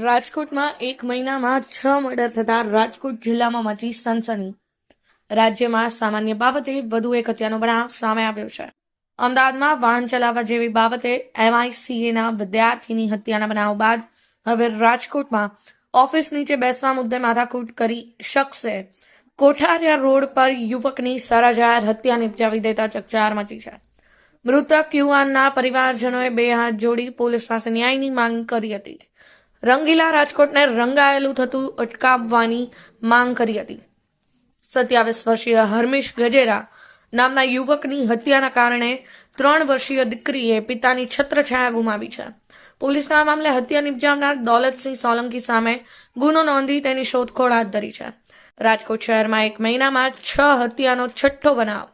રાજકોટમાં એક મહિનામાં છ મર્ડર થતા રાજકોટ જિલ્લામાં મચી સનસની. રાજ્યમાં સામાન્ય બાબતે વધુ એક હત્યાનો બનાવ સામે આવ્યો છે. અમદાવાદમાં વાહન ચલાવવા જેવી બાબતે એમઆઈસીએના વિદ્યાર્થીની હત્યાના બનાવ બાદ હવે રાજકોટમાં ઓફિસ નીચે બેસવા મુદ્દે માથાકૂટ કરી શખ્સે કોઠારિયા રોડ પર યુવકની સરાજાહેર હત્યા નિપજાવી દેતા ચકચાર મચી છે. મૃતક યુવાનના પરિવારજનોએ બે હાથ જોડી પોલીસ પાસે ન્યાયની માંગ કરી હતી. રંગીલા રાજકોટને રંગાયેલું થતું અટકાવવાની માંગ કરી હતી. સત્યાવીસ વર્ષીય હર્મિશ ગજેરા નામના યુવકની હત્યાના કારણે ત્રણ વર્ષીય દીકરીએ પિતાની છત્રછાયા ગુમાવી છે. પોલીસના મામલે હત્યા નિપજાવનાર દોલતસિંહ સોલંકી સામે ગુનો નોંધી તેની શોધખોળ હાથ ધરી છે. રાજકોટ શહેરમાં એક મહિનામાં છ હત્યાનો છઠ્ઠો બનાવ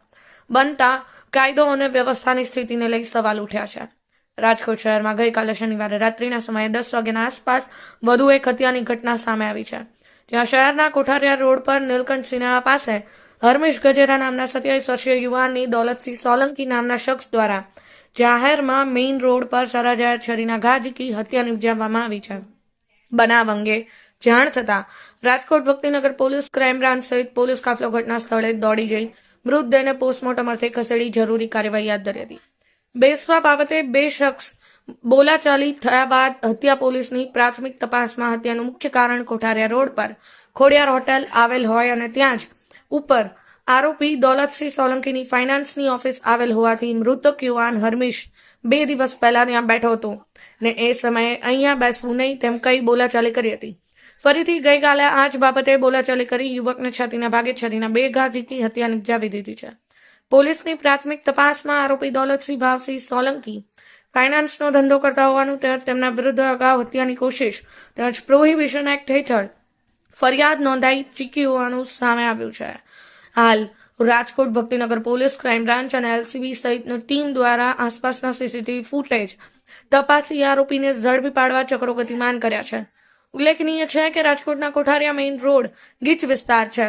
બનતા કાયદો અને વ્યવસ્થાની સ્થિતિને લઈ સવાલ ઉઠ્યા છે. રાજકોટ શહેરમાં ગઈકાલે શનિવારે રાત્રિના સમયે દસ વાગ્યાના આસપાસ વધુ એક હત્યાની ઘટના સામે આવી છે. ત્યાં શહેરના કોઠારિયા રોડ પર નીલકંઠ સિનેમા પાસે હરમેશ ગજેરા નામના સત્યાવીસ વર્ષીય યુવાનની દોલતસિંહ સોલંકી નામના શખ્સ દ્વારા જાહેરમાં મેઇન રોડ પર સરાજાયા છરીના ઘા ઝીકી હત્યા નિપજાવવામાં આવી છે. બનાવ અંગે જાણ થતાં Rajkot Bhaktinagar police crime branch સહિત પોલીસ કાફલો ઘટના સ્થળે દોડી જઈ મૃતદેહને પોસ્ટમોર્ટમ અર્થે ખસેડી જરૂરી કાર્યવાહી હાથ ધરી હતી. બેસવા બાબતે બે શખ્સ બોલાચાલી થયા બાદ હત્યા પોલીસની પ્રાથમિક તપાસમાં હત્યાનું મુખ્ય કારણ કોઠારિયા રોડ પર ખોડિયાર હોટેલ આવેલ હોય અને ત્યાં જ ઉપર આરોપી દોલતસિંહ સોલંકીની ફાઇનાન્સની ઓફિસ આવેલ હોવાથી મૃતક યુવાન હર્મિશ બે દિવસ પહેલા ત્યાં બેઠો હતો ને એ સમયે અહીંયા બેસવું નહીં તેમ કઈ બોલાચાલી કરી હતી. ફરીથી ગઈકાલે આ જ બાબતે બોલાચાલી કરી યુવકને છાતીના ભાગે છરીના બે ઘા ઝીકી હત્યા નિપજાવી દીધી છે. પોલીસની પ્રાથમિક તપાસમાં આરોપી દોલતસિંહ ભાવસિંહ સોલંકી ફાઇનાન્સનો ધંધો કરતા હોવાનું તેમજ તેમના વિરુદ્ધ અગાઉ હત્યાની કોશિશ તેમજ પ્રોહિબિશન એક્ટ હેઠળ ફરિયાદ નોંધાઈ ચીકી હોવાનું સામે આવ્યું છે. હાલ Rajkot Bhaktinagar police crime branch અને એલસીબી સહિતની ટીમ દ્વારા આસપાસના સીસીટીવી ફૂટેજ તપાસી આરોપીને ઝડપી પાડવા ચક્રો ગતિમાન કર્યા છે. ઉલ્લેખનીય છે કે રાજકોટના કોઠારિયા મેઇન રોડ ગીચ વિસ્તાર છે.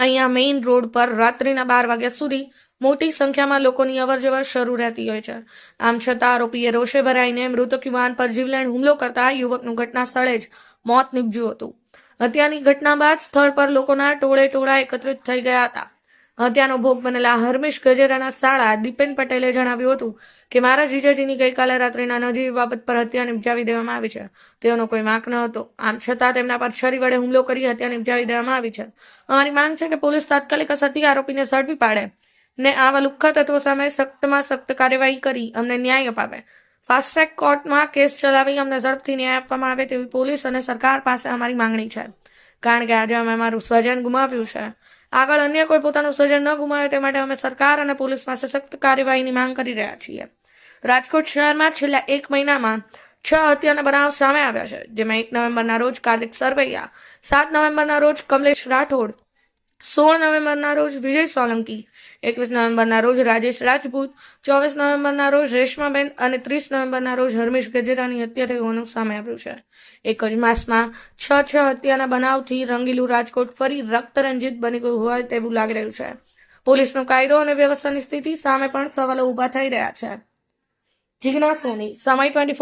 અહીંયા મેઇન રોડ પર રાત્રિના બાર વાગ્યા સુધી મોટી સંખ્યામાં લોકોની અવરજવર શરૂ રહેતી હોય છે. આમ છતાં આરોપીએ રોષે ભરાઈને મૃતક યુવાન પર જીવલેણ હુમલો કરતા યુવકનું ઘટના સ્થળે જ મોત નીપજ્યું હતું. હત્યાની ઘટના બાદ સ્થળ પર લોકોના ટોળે ટોળા એકત્રિત થઈ ગયા હતા. હત્યાનો ભોગ બનેલા હર્મિશ ગજેરાના શાળા દીપેન પટેલે જણાવ્યું હતું કે મારા જીજાજીની ગઈકાલે રાત્રિના નજીવી બાબત પર હત્યા નિપજાવી દેવામાં આવી છે. તેઓનો કોઈ વાંક ન હતો. આમ છતાં તેમના પર છરી વડે હુમલો કરી હત્યા નિપજાવી દેવામાં આવી છે. અમારી માંગ છે કે પોલીસ તાત્કાલિક અસરથી આરોપીને ઝડપી પાડે ને આવા લુખ્ખા તત્વો સામે સખ્તમાં સખ્ત કાર્યવાહી કરી અમને ન્યાય અપાવે. ફાસ્ટ ટ્રેક કોર્ટમાં કેસ ચલાવી અમને ઝડપથી ન્યાય આપવામાં આવે તેવી પોલીસ અને સરકાર પાસે અમારી માંગણી છે. કારણ કે આજે અમે અમારું સ્વજન ગુમાવ્યું છે. આગળ અન્ય કોઈ પોતાનું સ્વજન ન ગુમાવે તે માટે અમે સરકાર અને પોલીસ પાસે સખ્ત કાર્યવાહીની માંગ કરી રહ્યા છીએ. રાજકોટ શહેરમાં છેલ્લા એક મહિનામાં છ હત્યાના બનાવ સામે આવ્યા છે, જેમાં એક નવેમ્બરના રોજ કાર્તિક સરવૈયા, સાત નવેમ્બરના રોજ કમલેશ રાઠોડ સોળ નવેમ્બરના રોજ વિજય સોલંકી, એકવીસ નવેમ્બરના રોજ રાજેશ રાજપૂત, ચોવીસ નવેમ્બરના રોજ રેશમાબેન અને ત્રીસ નવેમ્બરના રોજ હરમેશ ગજેરાની હત્યા થઈ હોવાનું સામે આવ્યું છે. એક જ માસમાં છ છ હત્યાના બનાવથી રંગીલું રાજકોટ ફરી રક્તરંજિત બની ગયું હોય તેવું લાગી રહ્યું છે. પોલીસનો કાયદો અને વ્યવસ્થાની સ્થિતિ સામે પણ સવાલો ઊભા થઈ રહ્યા છે. જિજ્ઞાસોની સમય ટ્વેન્ટી